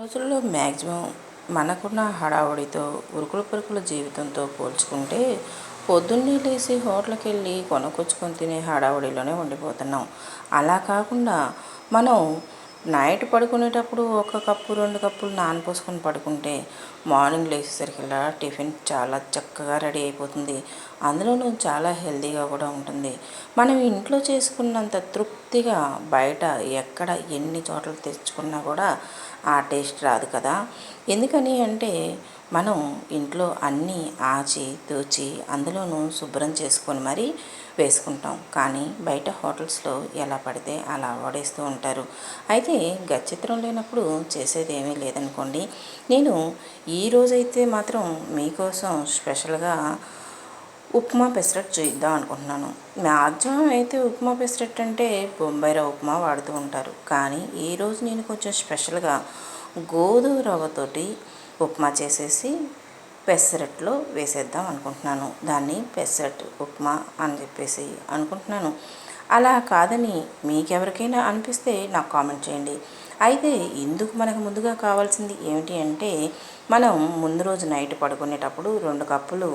రోజుల్లో మ్యాక్సిమం మనకున్న హడావుడితో ఉరుకుల పురుకుల జీవితంతో పోల్చుకుంటే పొద్దున్నే లేచి హోటల్కి వెళ్ళి కొనుక్కొచ్చుకొని తినే హడావుడిలోనే ఉండిపోతున్నాం. అలా కాకుండా మనం నైట్ పడుకునేటప్పుడు ఒక కప్పు రెండు కప్పులు నానపోసుకొని పడుకుంటే మార్నింగ్ లేచేసరికల్లా టిఫిన్ చాలా చక్కగా రెడీ అయిపోతుంది. అందులోనూ చాలా హెల్తీగా కూడా ఉంటుంది. మనం ఇంట్లో చేసుకున్నంత తృప్తిగా బయట ఎక్కడ ఎన్ని చోట్ల తెచ్చుకున్నా కూడా ఆ టేస్ట్ రాదు కదా. ఎందుకని అంటే మనం ఇంట్లో అన్నీ ఆచి తూచి అందులోనూ శుభ్రం చేసుకొని మరీ వేసుకుంటాం. కానీ బయట హోటల్స్లో ఎలా పడితే అలా వాడేస్తూ ఉంటారు. అయితే గచ్చిత్రం లేనప్పుడు చేసేది ఏమీ లేదనుకోండి. నేను ఈరోజైతే మాత్రం మీకోసం స్పెషల్గా ఉప్మా పెసరట్ చేద్దాం అనుకుంటున్నాను. మ్యాక్సిమం అయితే ఉప్మా పెసరట్ అంటే బొంబాయి రవ్వ ఉప్మా వాడుతూ ఉంటారు. కానీ ఈరోజు నేను కొంచెం స్పెషల్గా గోధుమ రవ్వతోటి ఉప్మా చేసేసి పెసరట్లో వేసేద్దాం అనుకుంటున్నాను. దాన్ని పెసరట్ ఉప్మా అని చెప్పేసి అనుకుంటున్నాను. అలా కాదని మీకెవరికైనా అనిపిస్తే నాకు కామెంట్ చేయండి. అయితే ఇందుకు మనకు ముందుగా కావాల్సింది ఏమిటి అంటే మనం ముందు రోజు నైట్ పడుకునేటప్పుడు రెండు కప్పులు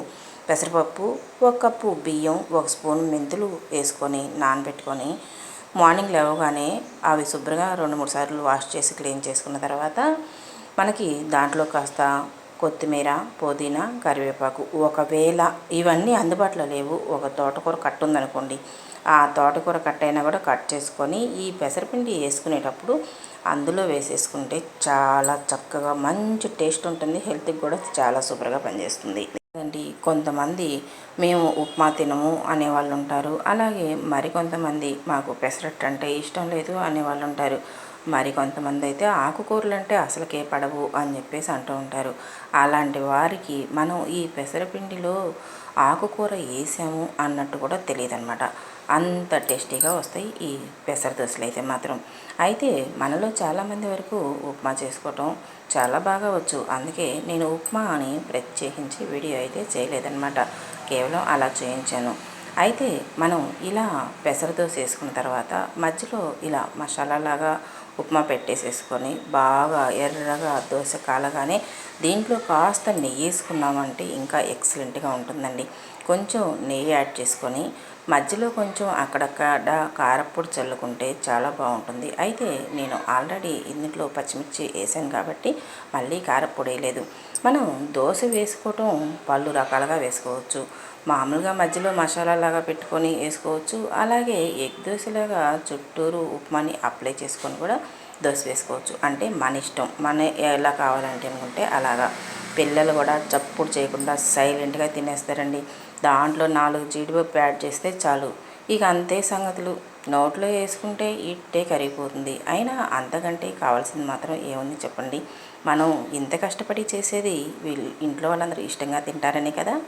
పెసరపప్పు ఒక కప్పు బియ్యం ఒక స్పూన్ మెంతులు వేసుకొని నానబెట్టుకొని మార్నింగ్ లేవగానే అవి శుభ్రంగా రెండు మూడు సార్లు వాష్ చేసి క్లీన్ చేసుకున్న తర్వాత మనకి దాంట్లో కాస్త కొత్తిమీర పుదీనా కరివేపాకు ఒకవేళ ఇవన్నీ అందుబాటులో లేవు ఒక తోటకూర కట్టు ఉందనుకోండి ఆ తోటకూర కట్ అయినా కూడా కట్ చేసుకొని ఈ పెసరపిండి వేసుకునేటప్పుడు అందులో వేసేసుకుంటే చాలా చక్కగా మంచి టేస్ట్ ఉంటుంది హెల్త్కి కూడా చాలా సూపర్గా పనిచేస్తుంది. అండి. కొంతమంది మేము ఉప్మా తినము అనేవాళ్ళు ఉంటారు అలాగే మరికొంతమంది మాకు పెసరట్టు అంటే ఇష్టం లేదు అనేవాళ్ళు ఉంటారు మరి కొంతమంది అయితే ఆకుకూరలు అంటే అసలుకే పడవు అని చెప్పేసి అంటూ ఉంటారు. అలాంటి వారికి మనం ఈ పెసరపిండిలో ఆకుకూర వేసాము అన్నట్టు కూడా తెలియదు అనమాట అంత టేస్టీగా వస్తాయి ఈ పెసర దోశలు అయితే మాత్రం. అయితే మనలో చాలామంది వరకు ఉప్మా చేసుకోవటం చాలా బాగా వచ్చు. అందుకే నేను ఉప్మా అని ప్రత్యేకించి వీడియో అయితే చేయలేదన్నమాట. కేవలం అలా చేయించాను. అయితే మనం ఇలా పెసర దోశ వేసుకున్న తర్వాత మధ్యలో ఇలా మసాలాలాగా ఉప్మా పెట్టేసేసుకొని బాగా ఎర్రగా దోశ కాలగానే దీంట్లో కాస్త నెయ్యి వేసుకున్నామంటే ఇంకా ఎక్సలెంట్గా ఉంటుందండి. కొంచెం నెయ్యి యాడ్ చేసుకొని మధ్యలో కొంచెం అక్కడక్కడ కారప్పొడి చల్లుకుంటే చాలా బాగుంటుంది. అయితే నేను ఆల్రెడీ ఇందులో పచ్చిమిర్చి వేసాను కాబట్టి మళ్ళీ కారప్పొడి వేయలేదు. మనం దోశ వేసుకోవటం పళ్ళు రకాలుగా వేసుకోవచ్చు. మామూలుగా మధ్యలో మసాలా లాగా పెట్టుకొని వేసుకోవచ్చు. అలాగే ఎగ్ దోశలాగా చుట్టూరు ఉప్మాని అప్లై చేసుకొని కూడా దోశ వేసుకోవచ్చు. అంటే మన ఇష్టం. మన ఎలా కావాలంటే అనుకుంటే అలాగా. పిల్లలు కూడా చప్పుడు చేయకుండా సైలెంట్గా తినేస్తారండి. దాంట్లో నాలుగు జీడిపప్పు యాడ్ చేస్తే చాలు. ఇక అంతే సంగతులు. నోట్లో వేసుకుంటే ఇట్టే కరిగిపోతుంది. అయినా అంతకంటే కావాల్సింది మాత్రం ఏముంది చెప్పండి? మనం ఇంత కష్టపడి చేసేది వీళ్ళు ఇంట్లో వాళ్ళందరూ ఇష్టంగా తింటారనే కదా?